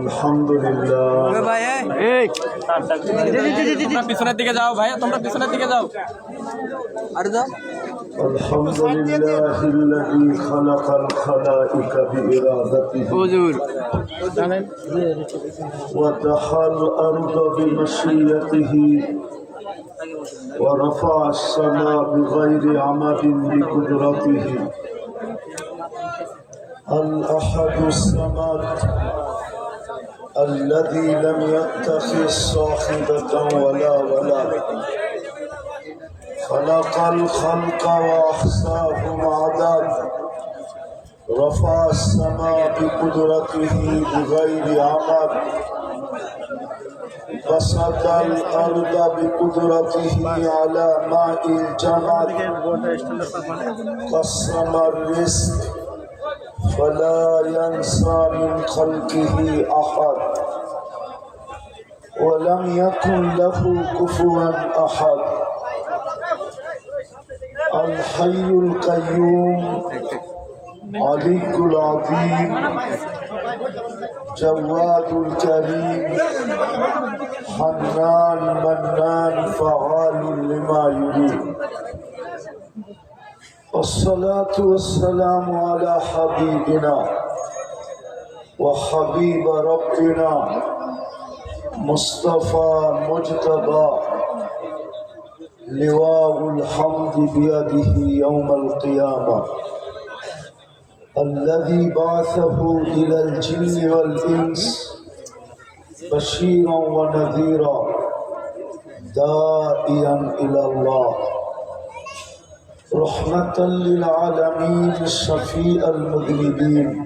الحمد لله তোমরা পিছনের দিকে যাও ভাই তোমরা পিছনের দিকে যাও الحمد لله الذي خلق الخلائق بإرادته ودحى الأرض بمشيئته ورفع السماء بغير عمد بقدرته الأحد الصمد الذي لم يتخذ صاحبة ولا ولد خلق الخلق وأحصاهم عدد. رفع السماء بقدرته بغير عمد. بسط الأرض بقدرته على ماء الجمل قسم الرزق فلا ينسى من خلقه أحد. ولم يكن له كفوا أحد. الحي القيوم عليك العظيم جواد الكريم حنان منان فعال لما يريد. والصلاة والسلام على حبيبنا وحبيب ربنا مصطفى مجتبى. لواء الحمد بيده يوم القيامة. الذي بعثه إلى الجن والإنس بشيرا ونذيرا. داعيا إلى الله. رحمة للعالمين شفيع المذنبين.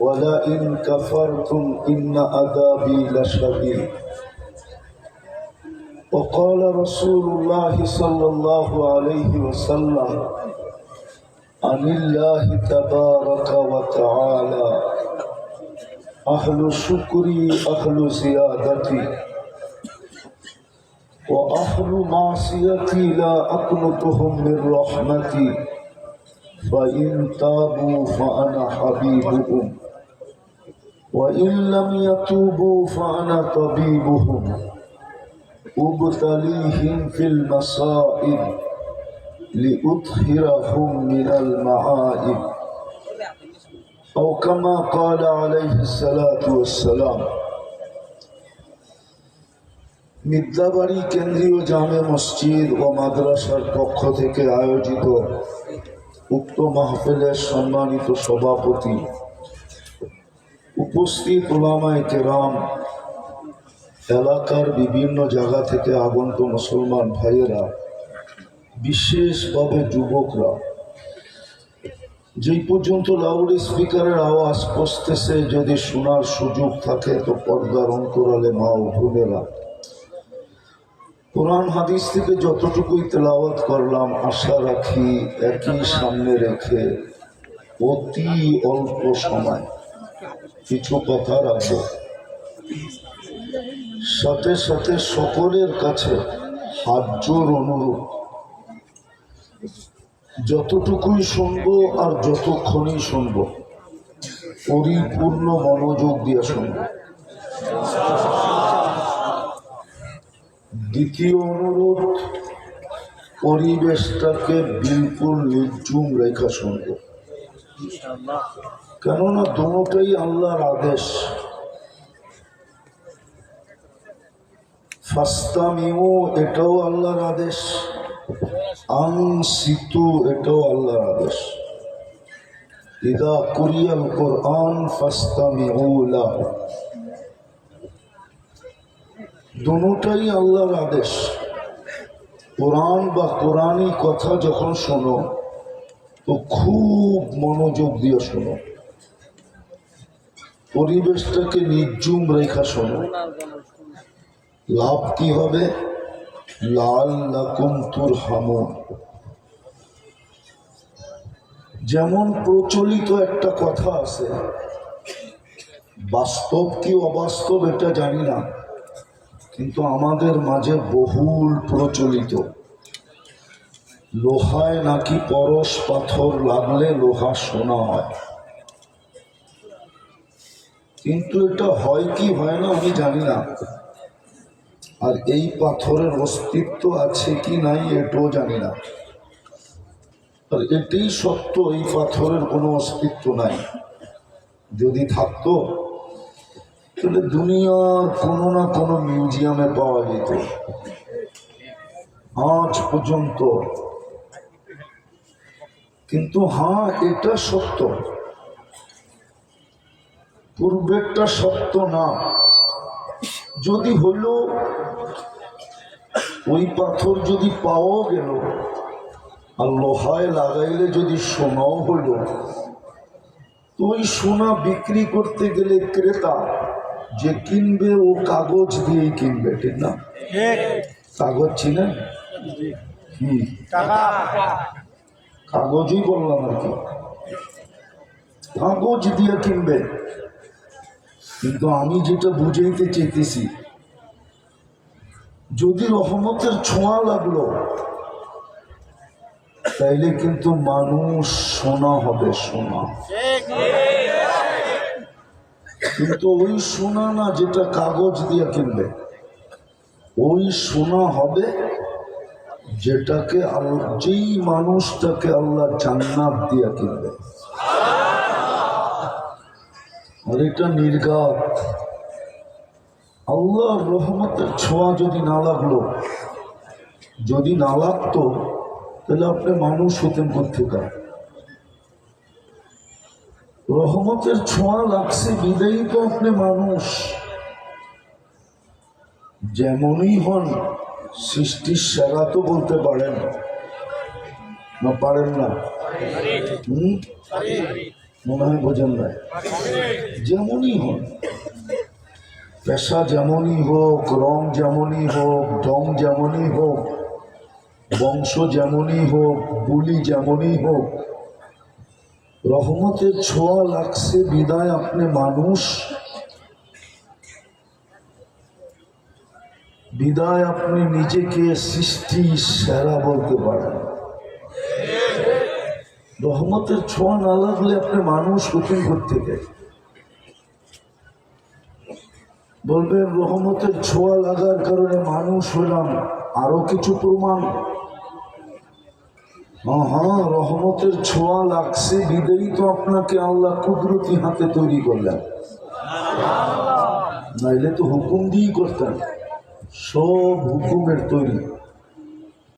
ولئن كفرتم إن عذابي لشديد. وقال رسول الله صلى الله عليه وسلم عن الله تبارك وتعالى أهل شكري أهل زيادتي وأهل معصيتي لا أقنطهم من رحمتي فإن تابوا فأنا حبيبهم. وإن لم يتوبوا فأنا طبيبهم أبتليهم في المصائب لأطهرهم من المعائب أو كما قال عليه الصلاة والسلام মিদ্যাবাড়ি কেন্দ্রীয় জামে মসজিদ ও মাদ্রাসার পক্ষ থেকে আয়োজিত উক্ত মাহফিলের সম্মানিত সভাপতি উপস্থিত ওলামায় কেরাম, এলাকার বিভিন্ন জায়গা থেকে আগন্ত মুসলমান ভাইয়েরা, বিশেষভাবে যুবকরা, যেই পর্যন্ত লাউড স্পিকারের আওয়াজ পৌঁছতেছে, যদি শোনার সুযোগ থাকে, তো পর্দার অন্তরালে মা ও বোনেরা। কোরআন হাদিস থেকে যতটুকুই তেলাওয়াত করলাম, আশা রাখি একই সামনে রেখে অতি অল্প সময় কিছু কথা রাখব সাথে সাথে সকলের কাছে হাত জোর অনুরোধ। যতটুকুই শুনব আর যতক্ষণই শুনব, পরিপূর্ণ মনোযোগ দিয়ে শুনব। দ্বিতীয় অনুরোধ, পরিবেশটাকে বিলকুল নির্জুম রেখা শুনব। কেননা দুটাই আল্লাহর আদেশ। ফাস্তামিও এটাও আল্লাহর আদেশ। আং সিতু এটাও আল্লাহর আদেশ। ইদা কুরিয়াল কোরআন ফাস্তামিউ লাহু। দুটাই আল্লাহর আদেশ। কোরআন বা কোরআনই কথা যখন শোনো তো খুব মনোযোগ দিয়ে শোনো। পরিবেশটাকে নির্জুম রেখা শোনো। লাভ কি হবে? লাল লাকুম তুর হামুন যেমন প্রচলিত একটা কথা আছে, বাস্তব কি অবাস্তব এটা জানি না, কিন্তু আমাদের মাঝে বহুল প্রচলিত। লোহায় নাকি পরশ পাথর লাগলে লোহা সোনা হয়। কিন্তু এটা হয় কি হয় না আমি জানি না। আর এই পাথরের অস্তিত্ব আছে কি নাই এটাও জানি না। আর এটাই সত্য, এই পাথরের কোনো অস্তিত্ব নাই। যদি থাকতো, তাহলে দুনিয়ার কোনো না কোনো মিউজিয়ামে পাওয়া যেত। আজ পর্যন্ত কিন্তু হ্যাঁ এটা সত্য। পূর্বেরটা সত্য না। যদি হইল ওই পাথর যদি পাওয়া গেল আর লোহায় লাগাইলে যদি সোনাও হইল তো ওই সোনা বিক্রি করতে গেলে ক্রেতা যে কিনবে ও কাগজ দিয়েই কিনবে ঠিক না? কাগজ চিনেন কি কাগজই বললাম আর কি। কাগজ দিয়ে কিনবে। কিন্তু আমি যেটা বুঝাইতে চেয়েছি যদি রহমতের ছোঁয়া লাগল, তাইলে কিন্তু মানুষ সোনা হবে সোনা। কিন্তু ওই সোনা না যেটা কাগজ দিয়ে কিনবে, ওই সোনা হবে যেটাকে আল্লাহ, যেই মানুষটাকে আল্লাহ জান্নাত দিয়ে কিনবে। আর এটা নির্গাত আল্লাহর রহমতের ছোঁয়া যদি না লাগল, যদি না লাগতো, তাহলে আপনি মানুষ হতেন কোথেকে রহমতের ছোঁয়া লাগছে বিদায়ী তো আপনি মানুষ। যেমনই হন সৃষ্টির সেরা তো বলতে পারেন। না পারেন না। মনে হয় বোঝেন না যেমনই হন পেশা যেমনই হোক, রং যেমনই হোক, ঢং যেমনই হোক, বংশ যেমনই হোক, বুলি যেমনই হোক, রহমতের ছোঁয়া লাগছে বিদায় আপনি মানুষ বিদায় আপনি নিজেকে সৃষ্টি সেরা বলতে পারেন। রহমতের ছোঁয়া না লাগলে আপনি মানুষ হতেন থেকে বলবেন, রহমতের ছোঁয়া লাগার কারণে মানুষ হলাম, আরও কিছু প্রমাণ। হ্যাঁ রহমতের ছোঁয়া লাগছে বিদেই তো আপনাকে আল্লাহ কুদরতি হাতে তৈরি করলেন। নাইলে তো হুকুম দিয়েই করতেন। সব হুকুমের তৈরি